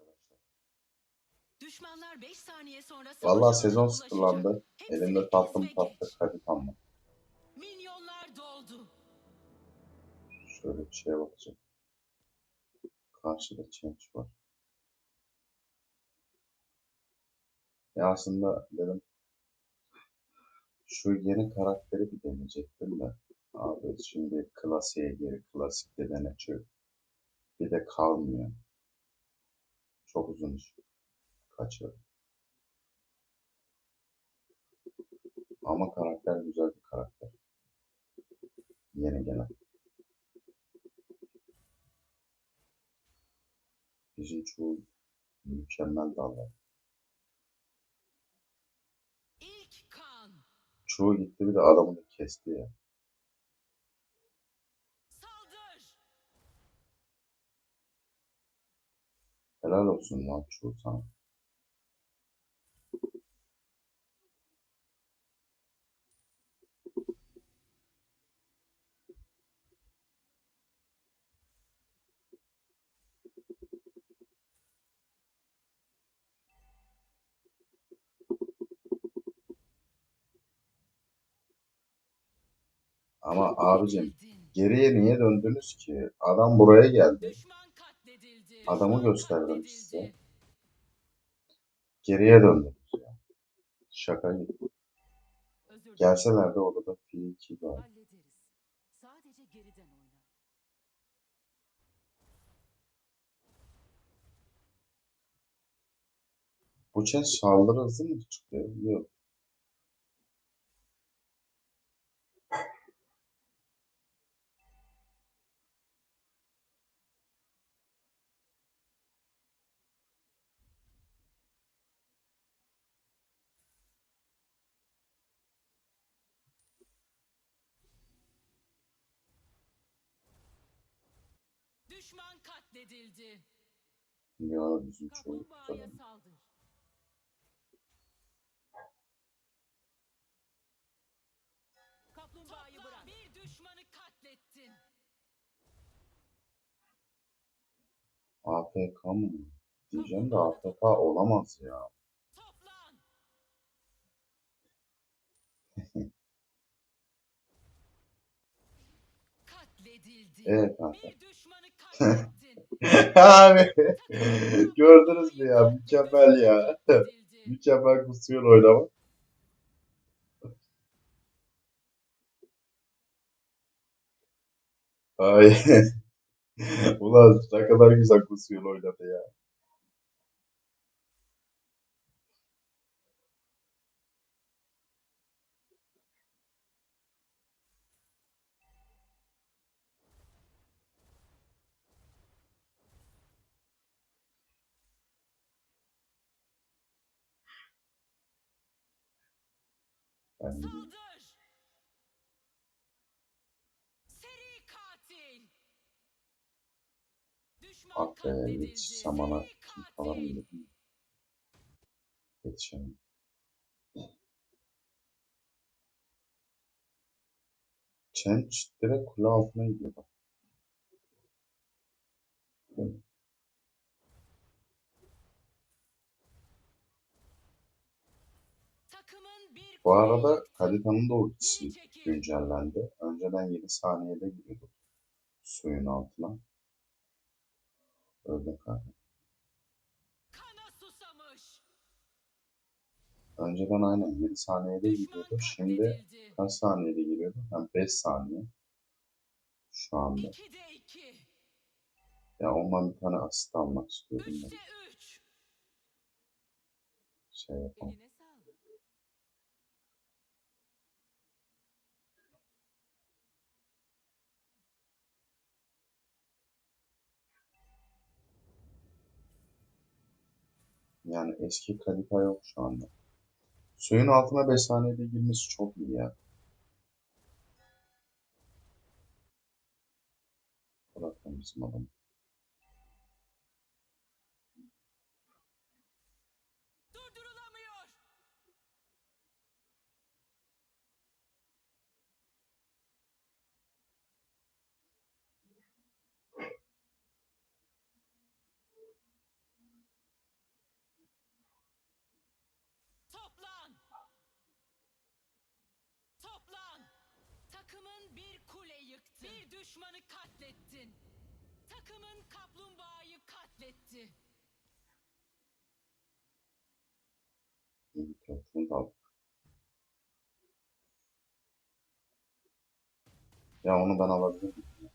arkadaşlar. Düşmanlar 5 saniye sonra Vallahi sezon sıfırlandı. Elimde tatlım tatlı kaditam var. Minyonlar doldu. Şöyle bir şeye bakacağım. Karşıda change var. Ya aslında dedim şu yeni karakteri bir deneyecektim de. Abi şimdi klasiğe geri klasikte denetiyor. Bir de kalmıyor. Çok uzun iş. Kaçıyor. Ama karakter güzel bir karakter. Yeni gelen. Bizim çoğu mükemmel dallar. İlk kan. Çoğu gitti bir de adamını kesti ya. Helal olsun lan çoğu. Ama abicim geriye niye döndünüz ki? Adam buraya geldi. Düşman. Adamı gösterdim size. Geriye döndünüz ya. Şaka gibi. Gelseler de orada free kill var. Bu chest saldırı hızı mı çıkıyor? Yok. Düşman katledildi. Ya bizim çoğu Kaplumbağaya saldır. Kaplumbağayı bırak. Bir düşmanı katlettin. AFK mı? Diyeceğim de AFK olamaz ya. Toplan. Katledildi. Evet. Bir düşmanı. Abi gördünüz mü ya? Mükemmel ya. Mükemmel kusuyor oynama. Ay. Ulan ne kadar güzel kusuyor oynadı ya. Ben Saldır. Seri katil. Düşman ah be Seri kim falan dedim. Yetişemem. Change direkt kule altına gidiyor bak. Bu arada. Kadita'nın da ultisi güncellendi. Önceden 7 saniyede giriyordu suyun altına. Öyle kanka. Önceden aynen 7 saniyede giriyordu. Şimdi kaç saniyede giriyordu? Hem 5 saniye. Şu anda. 2'de 2. Ya ondan bir tane asist almak istiyordum 3'te ben. 3. Şey yapalım. Yani eski Kadita yok şu anda. Suyun altına 5 saniyede girmesi çok iyi ya. Bırakın bizim adamı. Bir düşmanı katlettin. Takımın kaplumbağayı katletti. Ya onu ben alabilir miyim? ya?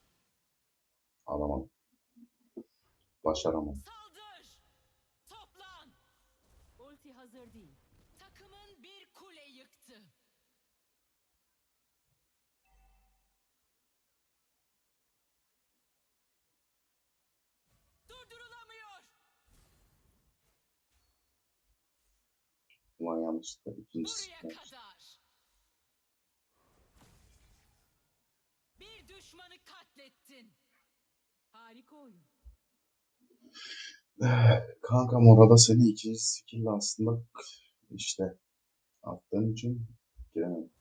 Ulan yanlışlıkla ikincisi. Bir düşmanı katlettin. Harika oyun. Kankam orada seni ikinci skill'le aslında işte attığın için giremedim.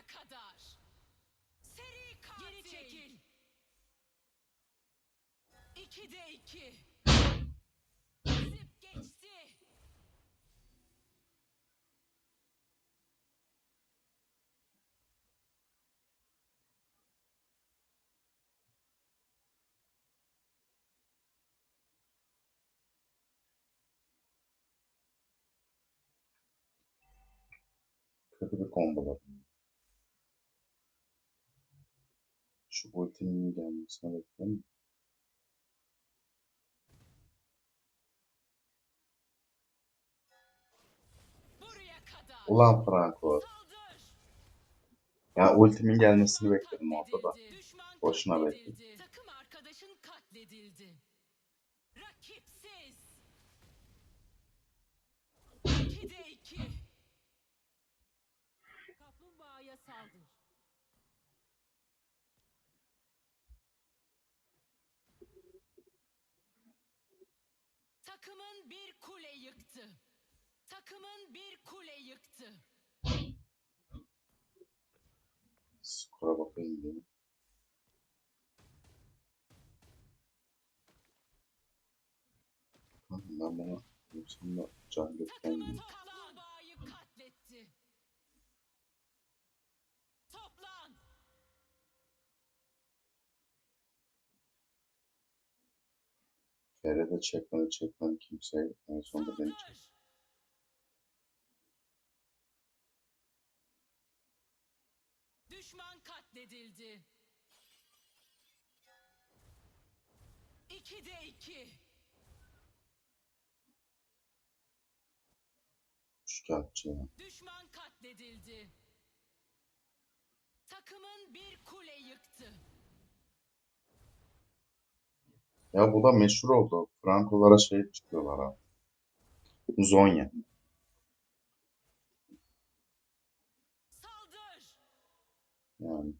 Buraya kadar. Seri katil. Geri çekil. İki de iki. Ezip geçti. Kötü bir combo var. Şu ultinin gelmesine kadar. Ulan Franco. Ya ultimin gelmesini bekledim orada da. Boşuna katledildi. Takım arkadaşın katledildi. Rakipsiz. İki de iki. Kaplumbağaya saldır. Takımın bir kule yıktı. Takımın bir kule yıktı. Skora bakayım. Kanka ben buna yoksa can Takımın göstermeyeyim. kaplumbağayı katletti. Toplan. Feride çekmedi çekmedi kimse en sonunda beni çekti. Düşman katledildi. İki de iki. Şikayetçi. Düşman katledildi. Takımın bir kule yıktı. Ya bu da meşhur oldu. Frankolara şey çıkıyorlar ha. Zonya. Yani.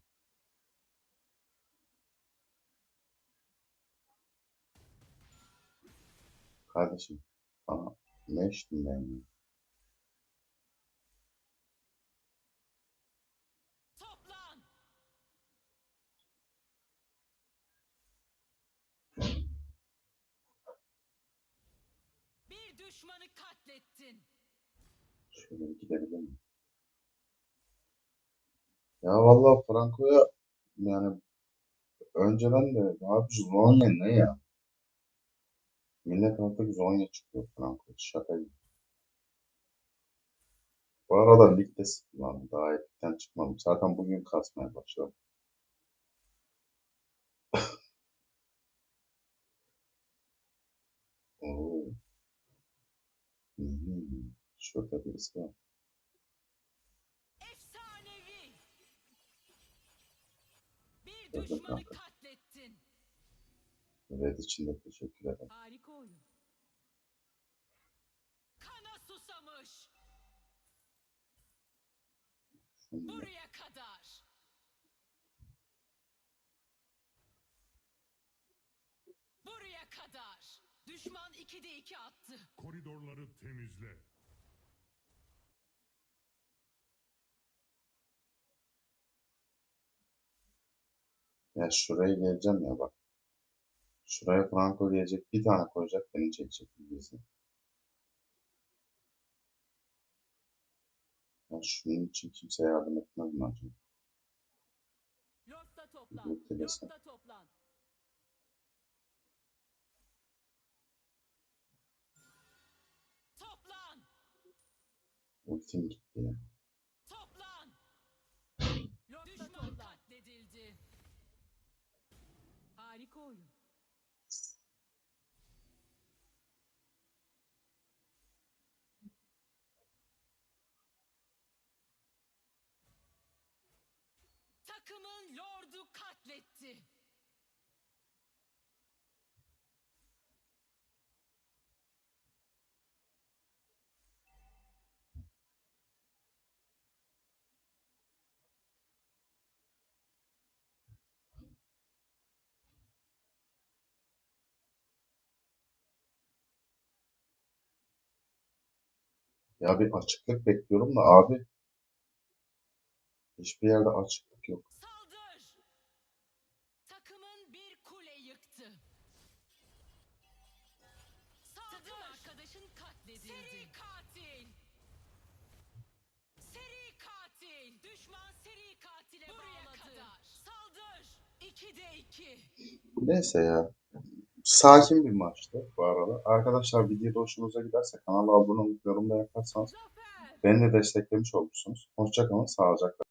Kardeşim bana ne içtim ben ya? Toplan. Bir düşmanı katlettin. Şöyle bir gidebilir miyim? Ya vallahi Franco'ya yani önceden de abi Zonya ne ya? Millet artık Zonya çıkıyor Franco. Şaka gibi. Bu arada ligde sıfırlandım. Daha ligden çıkmadım. Zaten bugün kasmaya başladım. Şurada birisi var. Efsanevi. Bir Gördüm düşmanı kanka. katlettin. Red için de teşekkür ederim. Harika oyun. Kana susamış. Şunu da- Buraya kadar. Buraya kadar. Düşman 2'de 2 attı. Koridorları temizle. Ya şuraya geleceğim ya bak. Şuraya Franco gelecek. Bir tane koyacak. Beni çekecek bizi. Ya şunun için kimse yardım etmez mi acaba? Lord'da toplan. Lord'da toplan. Toplan! Ultim gitti ya. Toplan! Lord'da Düşman toplan. katledildi. Harika oyun. Takımın lordu katletti. Ya bir açıklık bekliyorum da abi. Hiçbir yerde açıklık arkadaşın katledildi. Seri katil! Seri katil! Düşman seri katile Buraya bağladı. kadar. Saldır! 2'de 2. Neyse ya. Sakin bir maçtı bu arada. Arkadaşlar video hoşunuza giderse kanala abone olup yorumda yaparsanız beni de desteklemiş olursunuz. Hoşçakalın, sağlıcakla.